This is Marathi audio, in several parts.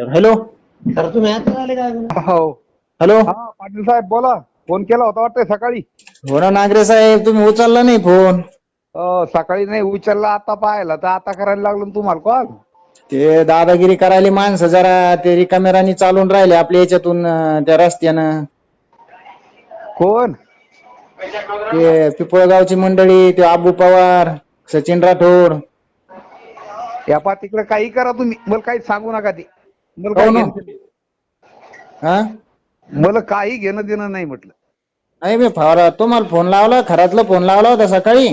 हॅलो तर तुम्ही आता आले काय हो. हॅलो हा पाटील साहेब बोला. फोन केला होता वाटतंय सकाळी. हो ना नागरे साहेब तुम्ही उचलला नाही फोन. अं, सकाळी नाही उचलला आता पाहायला तर आता करायला लागलो ना तुम्हाला कॉल ते दादागिरी करायला माणसं जरा ते रिकामेरानी चालून राहिले आपल्या याच्यातून अं, त्या रस्त्यानं. कोण? ते पिपळगावची मंडळी ते आबू पवार सचिन राठोड. या पा तिकडे काही करा तुम्ही. मला काही सांगू नका ते. मला हो काही ना. घेणं देणं- हा? मला काही घेणं देणं नाही म्हटलं. नाही मी फावरा तुम्हाला फोन लावला खरातला फोन लावला होता सकाळी.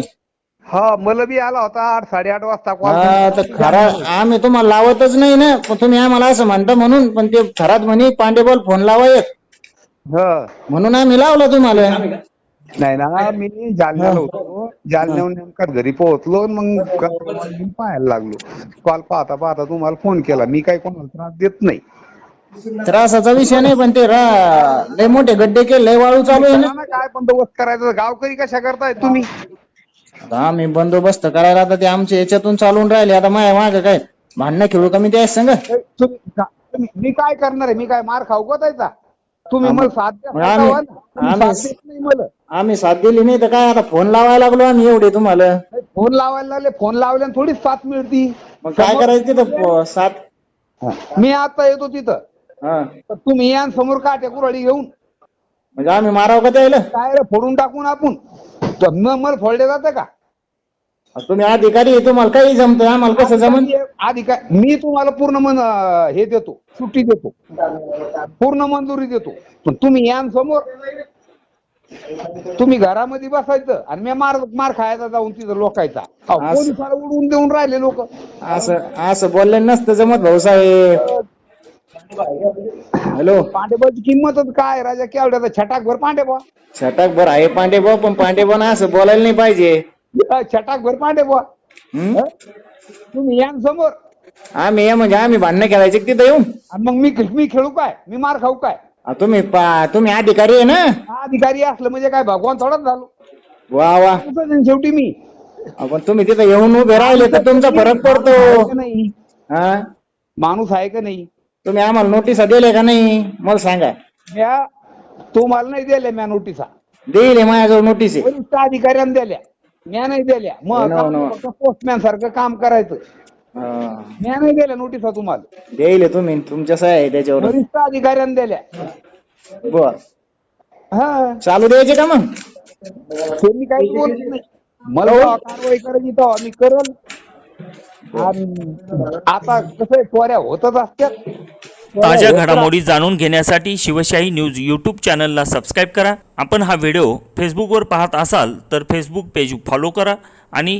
हा मला बी आला होता आठ साडेआठ वाजता हा तर कॉल खरा आम्ही तुम्हाला लावतच नाही ना. पण तुम्ही आम्हाला असं म्हणता म्हणून पण ते खरात म्हणे पांडेबॉल फोन लावा एक. म्हणून आम्ही लावला तुम्हाला. नाही ना मी जालन्याला होतो. जालन्याहून नेमका घरी पोहोचलो मग पाहायला लागलो. कॉल पाहता पाहता तुम्हाला फोन केला. मी काही कोणाला त्रास देत नाही. त्रासाचा विषय नाही पण ते रा- लय मोठे गड्डे केले लय वाळू चालू आहे ना. ना काय बंदोबस्त करायचा? गावकरी कशा करताय तुम्ही? आता आम्ही बंदोबस्त करायला आता ते आमच्या याच्यातून चालून राहिले. आता माय माग काय? भांडणं खेळू का मी त्याच संग? तुम्ही का- तुम्ही- मी काय करणार आहे? मी काय मार खाऊ का त्याचा? तुम्ही मला साथ द्या आम्ही- स्वतःवर. तुम्ही आम्ही- साथ देत नाही मला. आम्ही साथ दिली नाही तर काय आता फोन लावायला लागलो आम्ही एवढे तुम्हाला. फोन लावायला लागले फोन लावल्याने थोडीच साथ मिळती. मग काय करायचं तिथं? प- साथ? मी आता येतो तिथं. हा. तर तुम्ही या आणि समोर काट्या कुऱ्हाडी घेऊन. म्हणजे आम्ही माराव का त्याला? काय रे फोडून टाकून आपण. तर मग मला फोडले जाते का? तुम्ही अधिकारी आहे, तुम्हाला काही जमत? आम्हाला कसं जमन? आधी काय मी तुम्हाला पूर्ण मन हे देतो सुट्टी देतो. पूर्ण मंजुरी देतो. पण तुम्ही या आणि समोर. तुम्ही घरामध्ये बसायचं आणि मी मार मार खायचा जाऊन तिथं लोकायचा. अहो, असं- पोलिसाला उडवून देऊन राहिले लोक. असं असं बोलले नसतं जमत भाऊसाहेब हॅलो. पांडेबाची किंमतच काय? राजा केवढ्याचा? छटाक भर पांडेबा छटाक भर आहे पांडे भाऊ पण पांडे भाऊ ना असं बोलायला नाही पाहिजे. छटाक भर पांडेबा? तुम्ही या समोर. आम्ही या म्हणजे आम्ही भांडणं करायचे तिथं येऊन? आणि मग मी मी खेळू काय? मी मार खाऊ काय? आ, तुम्ही पा तुम्ही अधिकारी आहे ना? हा अधिकारी असलं म्हणजे काय भगवान थोडाच झालो. वा वा. आहे शेवटी मी. आपण तुम्ही तिथं येऊन उभे राहिले तर तुमचा फरक आहे पडतो. का नाही हा? माणूस आहे का नाही? तुम्ही आम्हाला नोटिसा दिल्या का नाही? मला सांगा. म्या तुम्हाला नाही दिल्या म्या नोटिसा देईल माझ्याजवळ नोटीस आहे. वरिष्ठ अधिकाऱ्याने दिल्या. म्या नाही दिल्या. हो ना, हो ना. मग पोस्टमॅन सारखं काम करायचं. हा. म्या नाही दिल्या नोटिसा तुम्हाला. देईल तुम्ही तुमच्या सह्या आहे त्याच्यावर. वरिष्ठ अधिकाऱ्याने दिल्या. बर. हा. चालू द्यायचे का मग? त्यांनी काही बोलत नाही. मला जेव्हा कारवाई करायची तेव्हा मी करल. आता कसं आहे चोऱ्या होतच असतात. ताज्या घडामोडी जाणून घेण्यासाठी शिवशाही न्यूज यूट्यूब चॅनलला सबस्क्राईब करा. आपण हा व्हिडिओ फेसबुकवर पाहत असाल तर फेसबुक पेज फॉलो करा. आणि